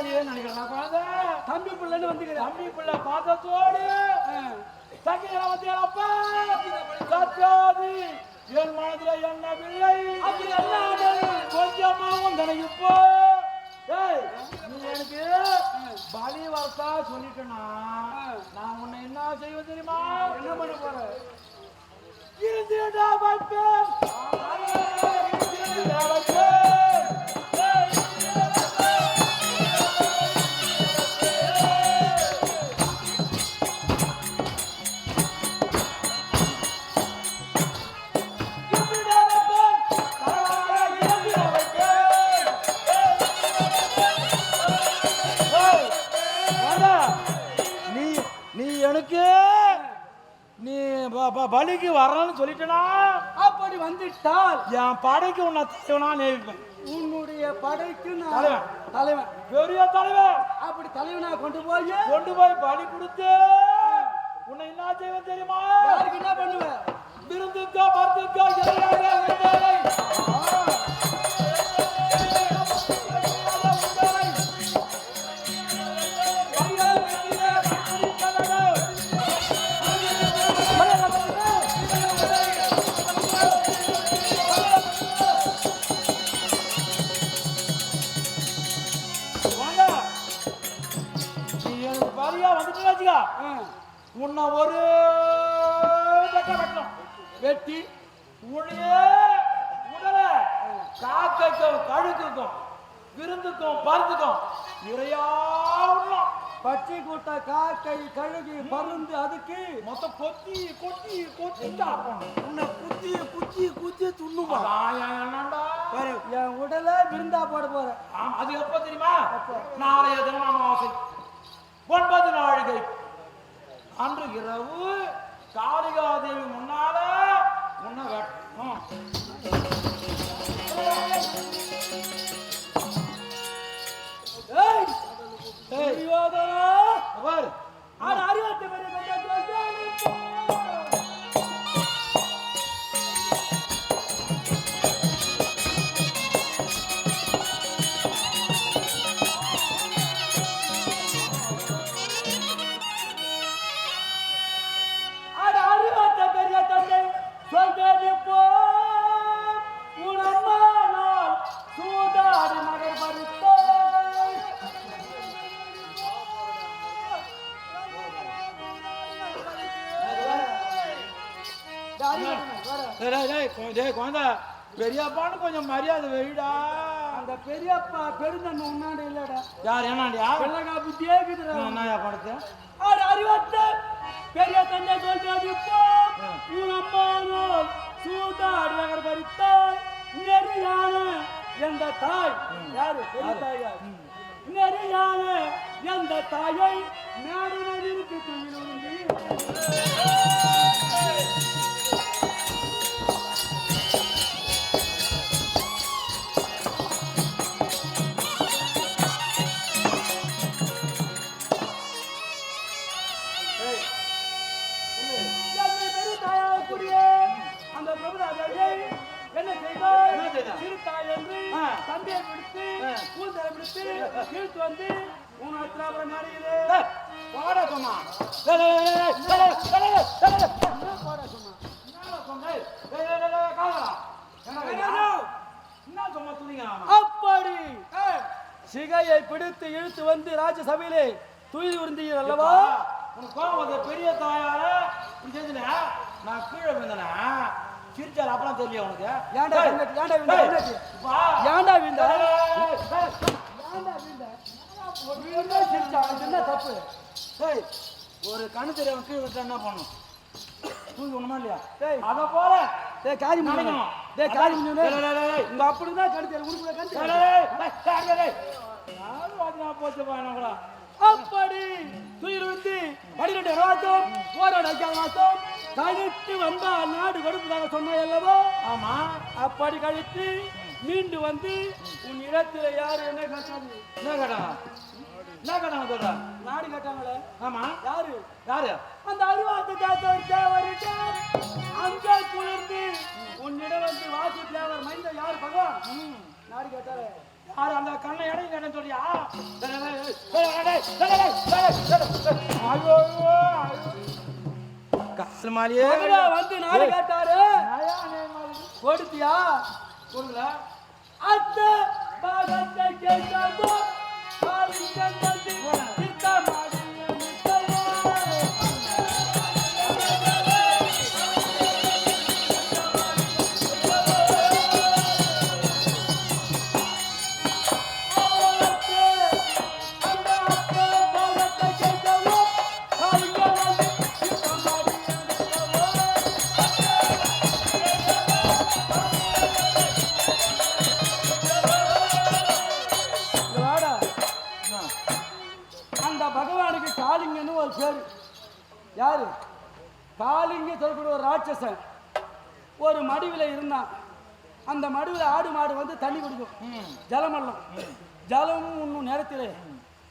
எதிராளியே நினைக்கிறேன். குழந்தை தம்பி பிள்ளைன்னு வந்துக்கிறேன் தம்பி பிள்ளை பாத்தத்தோடு சக்கிரவத்தி அப்பா சத்யாதி என் மனதில் என்னவில்லை அப்படி அல்லாமல் கொஞ்சமாவும் தனக்கு இப்போ. நீ எனக்கு பலி வார்த்தா சொல்லிட்டேனா? நான் உன்னை என்ன செய்வது தெரியுமா? என்ன பண்ண போற? இருந்துடா வைப்பேன் இருந்துடா வைப்பேன் பலிக்கு வரணும்னு சொல்லிட்டேனா? அப்படி வந்துட்டால் என் படைக்கு உன்னை தலைவனா நேரிப்பேன் உன்னுடைய படைக்கு நான் தலைவன். தலைவன். பெரிய தலைவன். அப்படி தலைவனா கொண்டு போய்? கொண்டு போய் பலி கொடுத்து உன்னை என்ன செய்வேன் தெரியுமா? யாருக்கு என்ன பண்ணுவ விருந்துக்கோ மருந்துக்கோ இறையாக உன்னை ஒரு வெட்ட உடைய உடலை காக்கைக்கும் கழுக்குக்கும் விருந்துக்கும் பருந்துக்கும் இறையா பச்சை கூட்ட காக்கை கழுகு பருந்து அதுக்கு. மொத்தம் கொத்தி கொத்தி கொத்தி உன்னை குத்தி குத்தி குத்தி துண்ணுமா என் உடலை விருந்தா போட போற. ஆமா, அது எப்ப தெரியுமா? நாளைய தினம் அமாவாசை ஒன்பது நாழிகை அன்று இரவு காளிகாதேவி முன்னால முன்ன வெட்டணும் அறிவாதனா அவர் ஆனா அறிவாத்தை பெரியப்பான்னு கொஞ்சம் மரியாதை வெயிடா அந்த பெரியப்பா பெருந்தன்மை உன்னாண்டு இல்லடா. யார் என்னடியா வெள்ளக்கா புத்தியே இருக்குதுடா என்னயா படுத்து ஆடு அறிவத்த பெரிய தந்தை சொல்றது இப்போ. உன் அம்மா நான் சூதாடி நகர் பறித்தாய் நெறியான எந்த தாய்? யாரு? பெரிய தாயா நெறியான எந்த தாயை? நாடு நதிருக்கு அந்த பிரபுதாதேவி என்ன செய்தார் சிறுத்தாய் என்று தம்பியை பிடித்து கூந்தலை பிடித்து இழுத்து வந்து உன் அத்திராபுரம் நாடுகிறது போட சொன்னா போட சொன்னா அப்படி சிகையை பிடித்து இழுத்து வந்து ராஜசபையிலே துயில் உறிந்தீர்கள் அல்லவா உனக்கு கோபம் பெரிய தாயார நான் கீழே விழுந்தனா சிரிச்சார் அப்பலாம் தெரியல உனக்கு? ஏன்டா ஏன்டா வீண்டா ஏன்டா வீண்டா ஏன்டா வீண்டா சிரிச்சா என்ன தப்பு. ஏய் ஒரு கண்ணு தெரியவன் கீழே என்ன பண்ணும்? தூங்கி ஒண்ணுமா இல்லையா? ஏய். அத போல. ஏய் காரி முடிக்கணும் டேய் காரி முடிக்கணும் உங்க அப்படி தான் கண்ணு தெரியல உனக்கு கண்ணு தெரியல டேய் யாரு வாதினா போச்சு பாயனங்களா அப்படி துயிர் வந்து பனிரெண்டு ராத்தம் போராட வைக்காத ராத்தம் கழித்து வந்த நாடு கொடுப்பதாக சொன்னாய் அல்லவா ஆமா. அப்படி கழித்து மீண்டு வந்து உன் இடத்துல யாரு? என்ன கேட்டாங்க என்ன கேட்டாங்க என்ன நாடு கேட்டாங்களே. ஆமா. யாரு? யாரு? அந்த அருவாத்து அந்த தேவரிட்டார் அங்கே குளிர்ந்து உன்னிடம் வந்து வாசு தேவர் மைந்த யார்? பகவான். நாடு கேட்டாரு. யாரு? அந்த கண்ணை இடம் கேட்டேன்னு சொல்லியா ஐயோ ஐயோ. இருக்கா? மாலியே வந்து நாலு கேட்டாரு கொடுத்தியா கொடுங்களா அத்தை பாகத்தை கேட்டாங்க. யாரு? காளிங்க சொல்லக்கூடிய ஒரு ராட்சசன். ஒரு மடுவில் இருந்தான். அந்த மடுவில் ஆடு மாடு வந்து தண்ணி குடிக்கும். ஜலமல்லம். ஜலம் உண்ணும் நேரத்தில்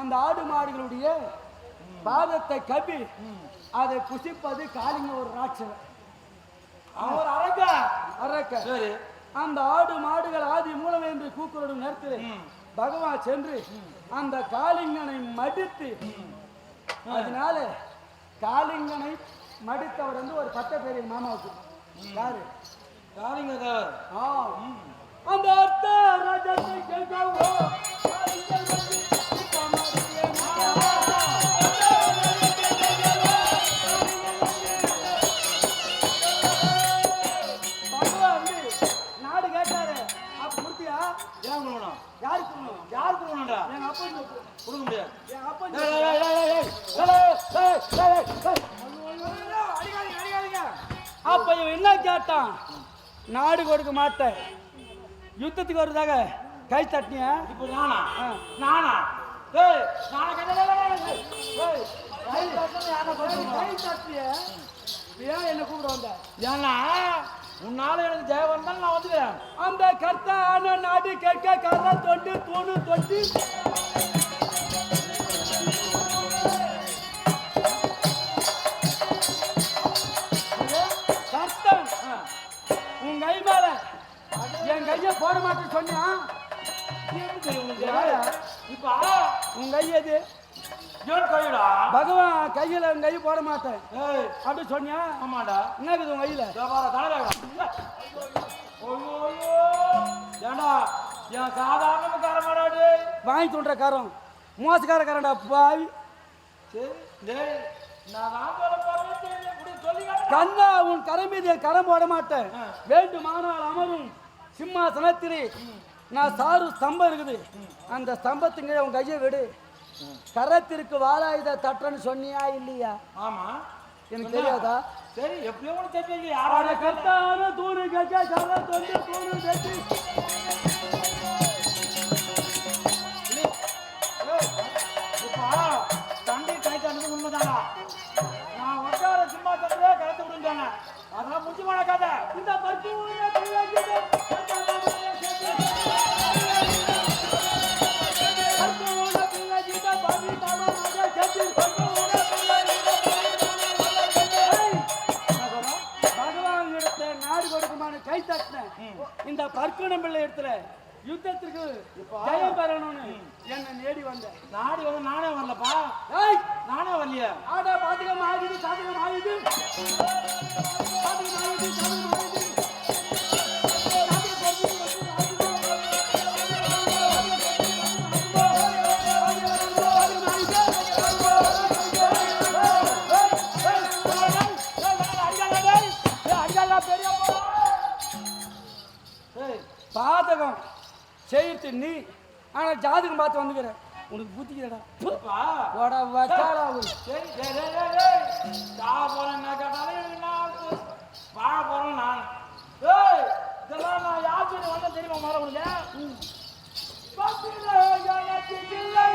அந்த ஆடு மாடுகளுடைய பாதத்தை கப்பி அதை புசிப்பது காளிங்க ஒரு ராட்சசன். அவர் அரக்கா. அரக்க. சரி. அந்த ஆடு மாடுகள் ஆதி மூலம் என்று கூக்குரடும் நேரத்தில். பகவான் சென்று அந்த காளிங்கனை மடித்து அதனால காளிங்கனை மடித்தவர் வந்து ஒரு பட்ட பேர் எங்க மாமாவுக்கு. யாரு? காலிங்க தேவர் ஆ. அந்த அர்த்த ராஜத்தை கேட்கவோ? நாடு கொடுக்க மாட்டேன் யுத்தத்துக்கு வருதாக கை தட்டினிய? இப்போ நானா? நானா? என்ன கூப்பிட வந்த? ஏன்னா உன்னால எனக்கு ஜெயவன் தான் நான் வந்துக்கிறேன் அந்த கர்த்தான நாடு கேட்க கரை தொண்டு தூணு தொட்டி. உன் கை எது பகவான் கையில உன் கை போட மாட்டேன். ஏய். அப்படி சொன்னியா? ஆமாடா. என்ன இருக்குது உன் கையில? ஏண்டா என் சாதாரணக்கார மாடாடு வாங்கி தோன்ற காரம். மோசக்காரக்காரன்டா பாவி. சரி நான் தான் சொல்ல போறேன். கண்ணா உன் கரை மீது கரம் போட மாட்டேன். வேண்டுமானால் அமரும். சிம்மாசனத்திலே. நான் சாரு ஸ்தம்பம் இருக்குது. அந்த ஸ்தம்பத்துங்க உன் கையை விடு. கரத்திற்கு வாலாயுத தட்டுறன்னு சொன்னியா இல்லையா? ஆமா. எனக்கு தெரியாதா? சரி எப்படியோ ஒன்று தெரிஞ்சு யாரோட கர்த்தான தூணு கேட்க கர தொண்டு தூணு கட்டி. பர்க்குணம் பிள்ளை இடத்துல யுத்தத்திற்கு ஜெயம் பெறணும்னு என்ன நேடி வந்தேன் நாடி வந்து நானே வரலப்பா. ஏய்! நானே வரலையே. ஆடா பாதகம் ஆகுது சாதகம் ஆகுது சாதகம் ஆகுது சாதகம் ஆகுது ஆனால் ஜாதகம் பார்த்து வந்துக்கிறேன். உனக்கு புத்திக்கிறடா போடா வச்சாடா சரி சரி போகிறேன் வாழ போகிறேன் நான் ஏய் இதெல்லாம் நான் யார் வந்தேன் தெரியுமா மரம் முடியல பசியில் எனக்கு இல்லை.